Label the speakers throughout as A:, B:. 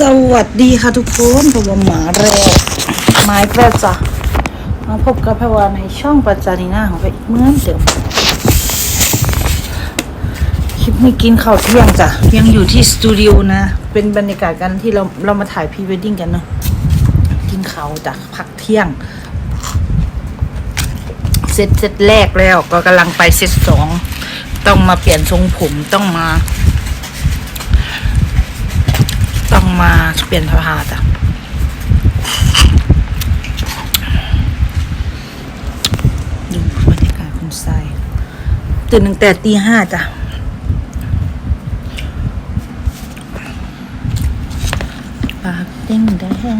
A: สวัสดีค่ะทุกคนผมว่าหมาแรกไม้แปรจ้ะมาพบกับพวาในช่องปัจจานีหน้าของไปอีกเหมือนเดิมคลิปไม่กินข้าวเที่ยงจ้ะยังอยู่ที่สตูดิโอนะ เป็นบรรยากาศกันที่เราเรามาถ่ายพรีเวดดิ้งกันเนาะกินข้าวจากพักเที่ยงเซตเซตแรกแล้วก็กำลังไปเซตสองต้องมาเปลี่ยนทรงผมต้องมา ต้องมาเปลี่ยนสภาจ้ะดูบรรยากาศคุณทรายตื่นตั้งแต่ตีห้าจ้ะปากเด้งแดง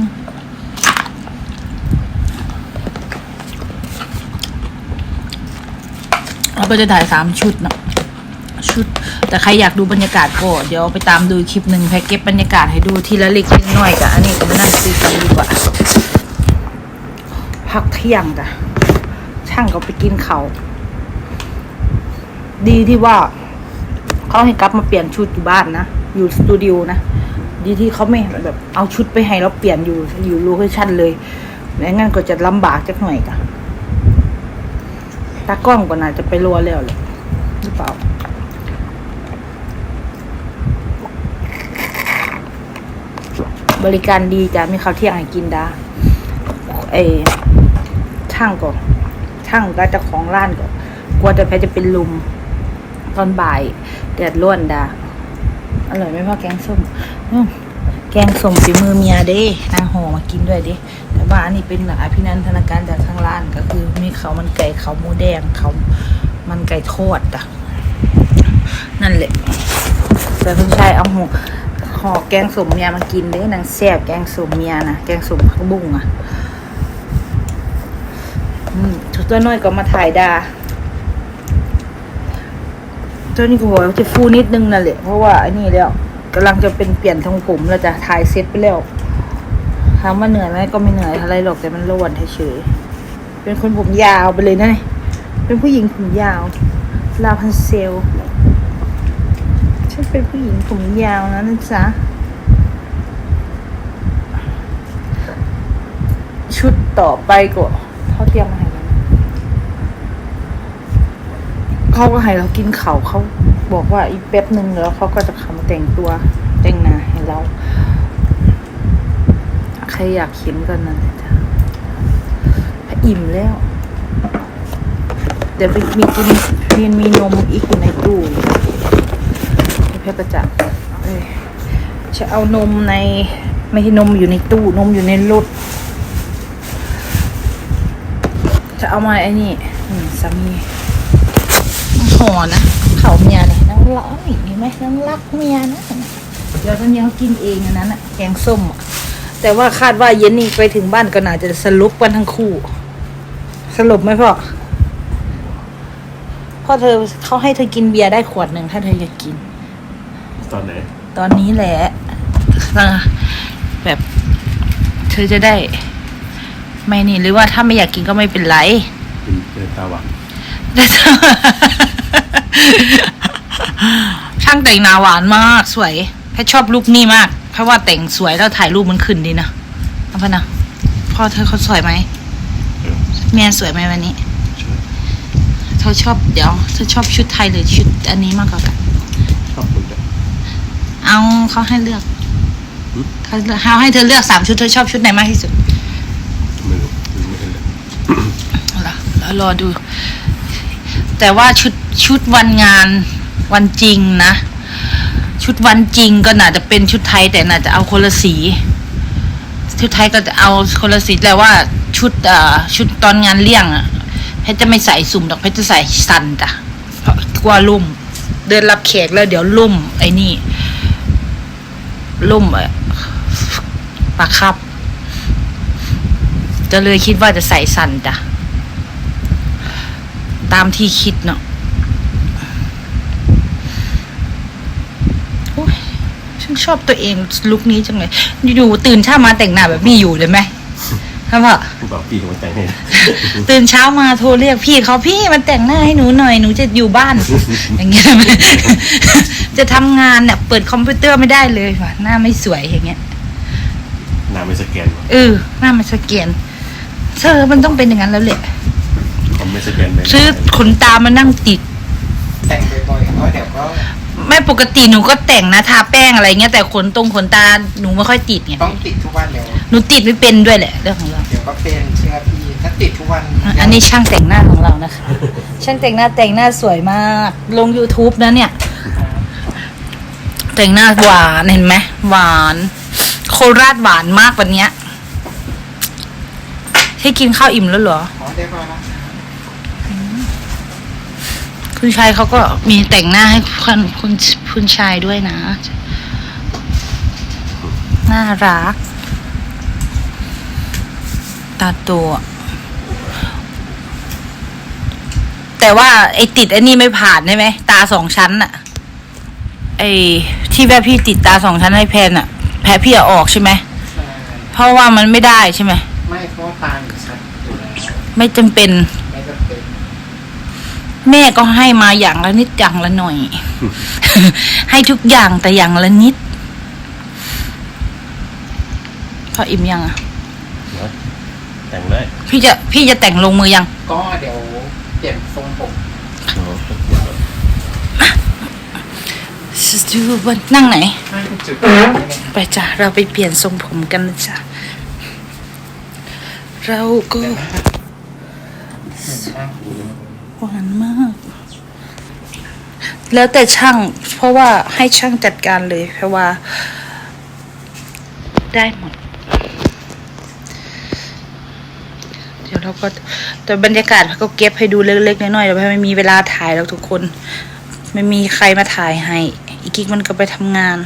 A: เราก็จะถ่ายสามชุดเนาะ แต่ใครอยากดูบรรยากาศก็เดี๋ยวไปตามดูคลิปหนึ่งแพ็กเก็บบรรยากาศให้ดูทีละเล็กทีละน้อยกับอันนี้ก็มานั่งซื้อกันดีกว่าพักเที่ยงจ้ะช่างก็ไปกินเขาดีที่ว่าเขาให้กลับมาเปลี่ยนชุดอยู่บ้านนะอยู่สตูดิโอนะดีที่เขาไม่แบบเอาชุดไปให้เราเปลี่ยนอยู่อยู่โลเคชั่นเลยไม่งั้นก็จะลำบากจักหน่อยจ้ะตากล้องก็น่าจะไปรัวแล้วเลยหรือเปล่า บริการดีจ้ะมีข้าวเที่ยงให้กินดาเอช่างก็ช่างก็จะของร้านก็กลัวจะแพ้จะเป็นลุมตอนบ่ายแดดร่วนดาอร่อยไหมพ่อแกงส้มแกงส้มฝีมือเมียเด้นางห่อมากินด้วยเด้แต่ว่าอันนี้เป็นอภินันทนาการจากทางร้านก็คือ มีเขามันไก่เขาหมูแดงเขามันไก่ทอดอะนั่นแหละแต่คุณชายเอาหัว ห่อแกงสมเมียมากินเด้นางแซ่บแกงสมเมียนะแกงสมผักบุ้งอะอืมตัวน้อยก็มาถ่ายดาตัวนี้ก็บอกจะฟูนิดนึงนั่นแหละเพราะว่าไอันนี้แล้วกำลังจะเป็นเปลี่ยนทรงผมแล้วจะถ่ายเซ็ตไปแล้วถามว่าเหนื่อยไหมก็ไม่เหนื่อยอะไรหรอกแต่มันรวนเฉยเป็นคนผมยาวไปเลยนะ เป็นผู้หญิงผมยาวลาพันเซล ฉันเป็นผู้หญิงผมยาวนะนะจ๊ะ ชุดต่อไปก็เขาเตรียมมาให้แล้วนเขาก็ให้เรากินเขาเขาบอกว่าอีกแป๊บหนึ่งแล้วเขาก็จะเข้ามาแต่งตัวแต่งหน้าให้เรา ใครอยากเข็มกันนั่นแหละจ้ะอิ่มแล้ว เดี๋ยวไปมีกินมีมีนมอีกอยู่ในตู้ เพชรประจักษ์จะเอานมในไม่ใช่นมอยู่ในตู้นมอยู่ในรถจะเอามาไอ้นี่สามีหอนะเขาเมียเนี่ยน้องรักเห็นไหมน้องรักเมียนะเดี๋ยวตอนนี้เขากินเองอันนั้นอะแกงส้มอะแต่ว่าคาดว่าเย็นนี้ไปถึงบ้านก็น่าจะสรุปกันทั้งคู่ สรุปไหมพ่อพ่อเธอเขาให้เธอกินเบียร์ได้ขวดหนึ่งถ้าเธออยากกิน
B: ตอนไหน
A: ตอนนี้แหละเออแบบเธอจะได้ ไม่นี่หรือว่าถ้าไม่อยากกินก็ไม่เป็นไร
B: เป็นเป็นตาหวาน
A: แต่ถ้าช่างแต่งหน้าหวานมากสวยแพทชอบลุคนี้มาก เพราะว่าแต่งสวยแล้วถ่ายรูปมันขึ้นดีนะเอาพะนะพ่อเธอเขาสวยไหมเมียสวยไหมวันนี้
B: ช่วย
A: เธอชอบเดี๋ยวเธอชอบชุดไทยหรือชุดอันนี้มากกว่ากัน
B: ชอบคุณแบบ
A: เอาเขาให้เลือก
B: หืม
A: เขาเขาให้เธอเลือกสามชุดเธอชอบชุดไหนมากที่สุด
B: ไม่รู้ไม่เห็นเลย
A: เหรอแล้วรอดู แต่ว่าชุดชุดวันงานวันจริงนะ ชุดวันจริงก็น่าจะเป็นชุดไทยแต่น่าจะเอาคนละสี ชุดไทยก็จะเอาคนละสีแต่ว่าชุดเอ่อชุดตอนงานเลี้ยงอะเพชรจะไม่ใส่สุ่มดอกเพชรจะใส่สันจ้ะเพราะกลัวลุ่ม เดินรับแขกแล้วเดี๋ยวลุ่มไอ้นี่ ลุ่มเอ่อปากครับ จะเลยคิดว่าจะใส่สันจ้ะ ตามที่คิดเนาะโอ้ยฉันชอบตัวเองลุคนี้จังเลย อยู่ตื่นเช้ามาแต่งหน้าแบบนี้อยู่เลยไหม ครับพ่อ
B: ผู้บ่าวปีของแต่งให้
A: ตื่นเช้ามาโทรเรียกพี่เขาพี่มาแต่งหน้าให้หนูหน่อยหนูจะอยู่บ้าน อย่างเงี้ยจะทำงานเนี่ยเปิดคอมพิวเตอร์ไม่ได้เลยว่ะหน้าไม่สวยอย่างเงี้ย
B: อไม่สแกน
A: เออหน้ามันสแกนเธอมันต้องเป็นอย่างนั้นแล้วแหละ
B: คอมไม่สแกนไป
A: ซื้อขนตามานั่งติด
C: แต่งบ่อยๆก็เดี๋ยวก็
A: ไม่ปกติหนูก็แต่งนะทาแป้งอะไรเงี้ยแต่ขนตรงขนตาหนูไม่ค่อยติดไง
C: ต้องติดทุกวันเดี๋ยว
A: หนูติดไม่เป็นด้วยแหละเรื่องของเรา
C: เดี๋ยวก็เป็นเชื่อพี่ถ้าติดทุกวัน
A: อันนี้ช่างแต่งหน้าของเรานะคะ ช่างแต่งหน้าแต่งหน้าสวยมาก ลง YouTube นะเนี่ย แต่งหน้าหวานเห็นไหมหวาน โคราชหวานมากวันเนี้ยให้กินข้าวอิ่มแล้วเหรอ
C: อ๋อได้พอแล้ว
A: คุณชายเขาก็มีแต่งหน้าให้คุณคุณคุณชายด้วยนะ น่ารัก ตาตัว แต่ว่าไอ้ติดไอ้นี่ไม่ผ่านใช่ไหม ตาสองชั้นอะไอ้ที่แม่พี่ติดตาสองชั้นให้แพนอะแพ้พี่เอาออกใช่ไหม
C: ใช่
A: เพราะว่ามันไม่ได้ใช่ไหม
C: ไม่เพราะว่าตาอยู่ชัดอยู่แล้ว
A: ไม่จำเป็น
C: ไม่จำเป็น
A: แม่ก็ให้มาอย่างละนิดอย่างละหน่อย ให้ทุกอย่างแต่อย่างละนิดพออิ่มยังอะ
B: นะแต่งได้
A: พี่จะพี่จะแต่งลงมือยัง
C: ก็เดี๋ยวเปลี่ยนทรงผม
B: อ๋อ
A: ดูว่านั่งไหน
C: ให้จุด
A: ไปจ้ะเราไปเปลี่ยนทรงผมกันนะจ้ะเราก็
C: เดี๋ยวนะนั่ง
A: หวานมาก แล้วแต่ช่าง เพราะว่าให้ช่างจัดการเลย เพราะว่า ได้หมด เดี๋ยวเราก็แต่บรรยากาศก็เก็บให้ดูเล็กๆน้อยๆเดี๋ยวไม่มีเวลาถ่ายแล้วทุกคน ไม่มีใครมาถ่ายให้ อีกกิ๊กมันก็ไปทำงาน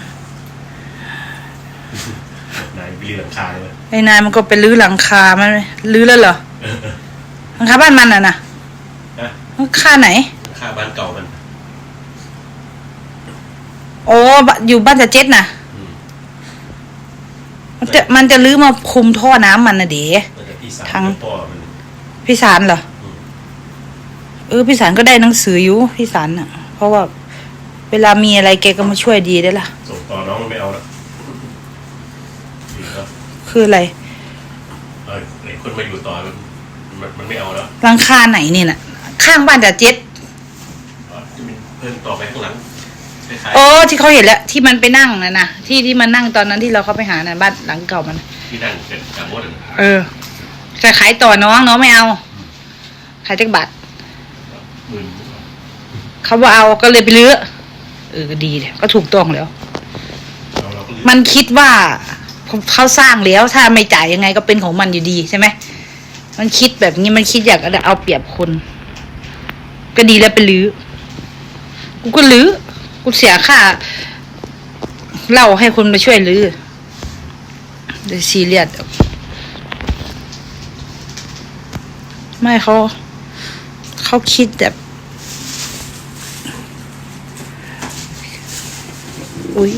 B: นายไปเรียนหลังคาเลย
A: ไอ้นายมันก็ไปรื้อหลังคา มันรื้อแล้วเหรอหลังคาบ้านมันอะนะ
B: นะ
A: หลัง คาไหน
B: หลังคาบ้านเก่ามัน
A: โอ้บะอยู่บ้านจะเจ็ดนะ
B: อืม
A: มันจะมันจะรื้อมาคุมท่อน้ำมันนะเด๋
B: มันจะพี่สาว
A: ทั้ง
B: พ่อมัน
A: พี่สารเหรอ
B: อืม
A: เออพี่สารก็ได้หนังสืออยู่พี่สารอะ เพราะว่า เวลามีอะไรแกก็มาช่วยดีได้ล่ะ
B: ส่งต่อน้องมันไม่เอาแล้วดีแล้ว
A: คืออะไร
B: เออไอ้คนมาอยู่ต่อมันมันมันไม่เอาแล้ว
A: หลังคาไหนนี่น่ะ ข้างบ้านจะเจ็ด
B: อ๋อจะมีเพิ่มต่อไปข้างหลังคล้าย
A: โอ้ที่เขาเห็นแล้วที่มันไปนั่งนะนะที่ที่มันนั่งตอนนั้นที่เราเข้าไปหาน่ะบ้านหลังเก่ามัน
B: ๆที่นั่งเป็นกามดอะ
A: เออจะขายต่อน้องน้องไม่เอา ขายจักบาท
B: หมื่น
A: เขาบอกเอาก็เลยไปลื้อเออก็ดีเลยก็ถูกต้องแล้ว
B: เราเราก็เลือก
A: มันคิดว่าเขาสร้างแล้วถ้าไม่จ่ายยังไงก็เป็นของมันอยู่ดีใช่ไหมมันคิดแบบนี้มันคิดอยากจะเอาเปรียบคน ก็ดีแล้วไปลื้อ กูก็ลื้อ กูเสียค่าเล่าให้คนมาช่วยลื้อเดี๋ยวซีเรียสไม่เขาเขาคิดแบบอุ้ย